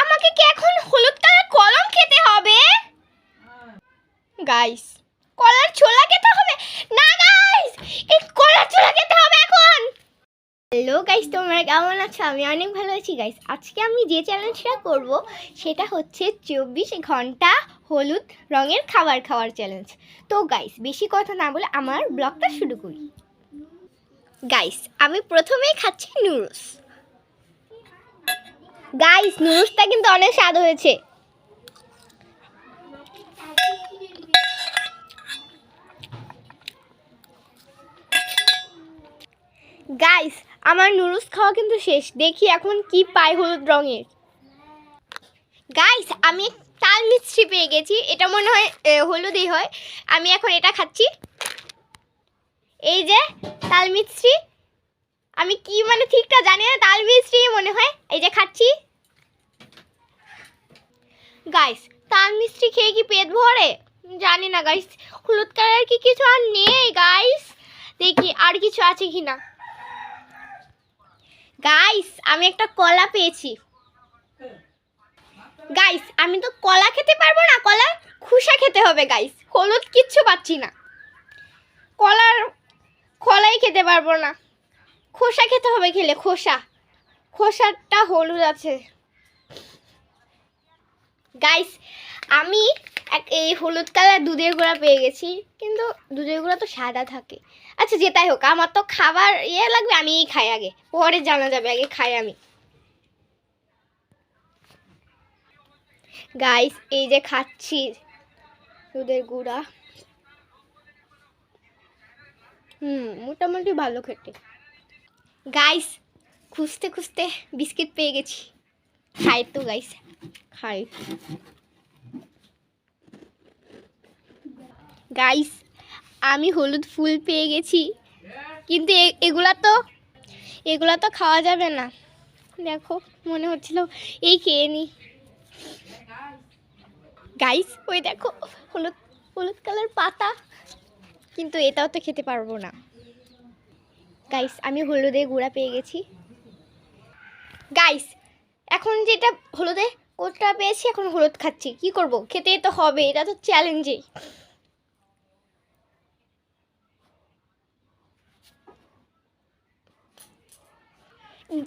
আমাকে কি এখন হলুদ কালার কলম খেতে হবে? গাইস কলার ছোলা খেতে হবে? না গাইস এই কলার ছোলা খেতে হবে এখন! হ্যালো গাইস তোমরা কেমন আছো? আমি অনেক ভালো আছি গাইস আজকে আমি যে চ্যালেঞ্জটা করব, সেটা হচ্ছে চব্বিশ ঘণ্টা হলুদ রঙের খাবার খাওয়ার চ্যালেঞ্জ তো গাইস বেশি কথা না বলে আমার ব্লগটা শুরু করি। গাইস আমি প্রথমেই খাচ্ছি নুডলস গাইস নুডলসটা কিন্তু অনেক স্বাদ হয়েছে। গাইস আমার নুডলস খাওয়া কিন্তু শেষ। দেখি এখন কি পাই হলুদ রঙের। গাইস আমি তাল মিষ্টি পেয়ে গেছি। এটা মনে হয় হলুদই হয়। আমি এখন এটা খাচ্ছি। এই যে, তাল মিষ্টি। আমি কি মানে ঠিকটা জানি না, তাল মিষ্টি মনে হয়। এই যে খাচ্ছি। গাইস তাল মিষ্টি খেয়ে কি পেট ভরে? জানি না গাইস হলুদ কালার কি কিছু আর নেই গাইস দেখি আর কিছু আছে কি না গাইস আমি একটা কলা পেয়েছি। গাইস আমি তো কলা খেতে পারব না, কলা খুসা খেতে হবে গাইস হলুদ কিচ্ছু পাচ্ছি না। কলার কলাই খেতে পারব না। খোসা খেতে হবে খেলে, খোসা। খোসাটা হলুদ আছে। গাইস আমি এক এই হলুদ কালার দুধের গুঁড়া পেয়ে গেছি, কিন্তু দুধের গুঁড়া তো সাদা থাকে। আচ্ছা যেটাই হোক, আমার তো খাবার ইয়ে লাগবে, আমিই খাই আগে। পরে জানা যাবে, আগে খাই আমি। গাইস এই যে খাচ্ছি দুধের গুঁড়া। হুম, মোটামুটি ভালো খেতে। গাইস খুঁজতে খুঁজতে বিস্কিট পেয়ে গেছি। খাই তো গাইস খাই। গাইস আমি হলুদ ফুল পেয়ে গেছি। কিন্তু এগুলা তো এগুলা তো খাওয়া যাবে না। দেখো, মনে হচ্ছিল, এই খেয়ে নি। গাইস ওই দেখো, হলুদ হলুদ কালার পাতা। কিন্তু এটাও তো খেতে পারব না। গাইস আমি হলুদে গুঁড়া পেয়ে গেছি। গাইস এখন যেটা হলুদে কোটটা পেয়েছি, এখন হলুদ খাচ্ছি। কি করব? খেতে তো হবে, এটা তো চ্যালেঞ্জেই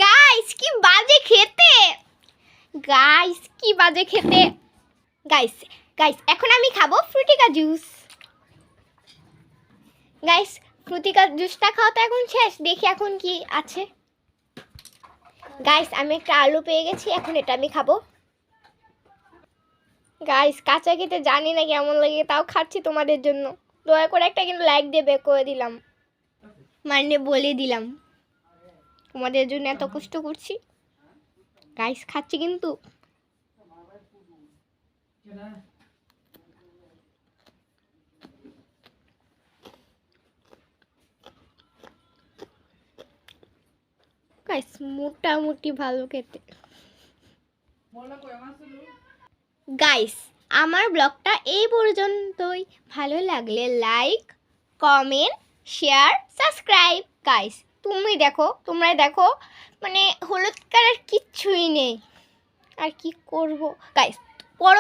গাইস কি বাজে খেতে! গাইস কি বাজে খেতে! গাইস গাইস এখন আমি খাব ফ্রুটিকা জুস গাইস ফ্রুটিকা জুসটা খাওয়া তো এখন শেষ, দেখি এখন কি আছে। গাইস আমি একটা আলু পেয়ে গেছি, এখন এটা আমি খাব। গাইস কাঁচা খেতে জানি না কেমন লাগে, তাও খাচ্ছি তোমাদের জন্য। দয়া করে একটা কিন্তু লাইক দেবে করে দিলাম। মানে বলে দিলাম। তোমাদের জন্য এত কষ্ট করছি। গাইস খাচ্ছি কিন্তু। গাইস মোটামুটি ভালো খেতে। গাইস আমার ব্লগটা এই পর্যন্তই। ভালো লাগলে like comment share subscribe guys তুমি দেখো তোমরা দেখো মানে হলুদ কালার কিচ্ছুই নেই। আর কি করব? গাইস পর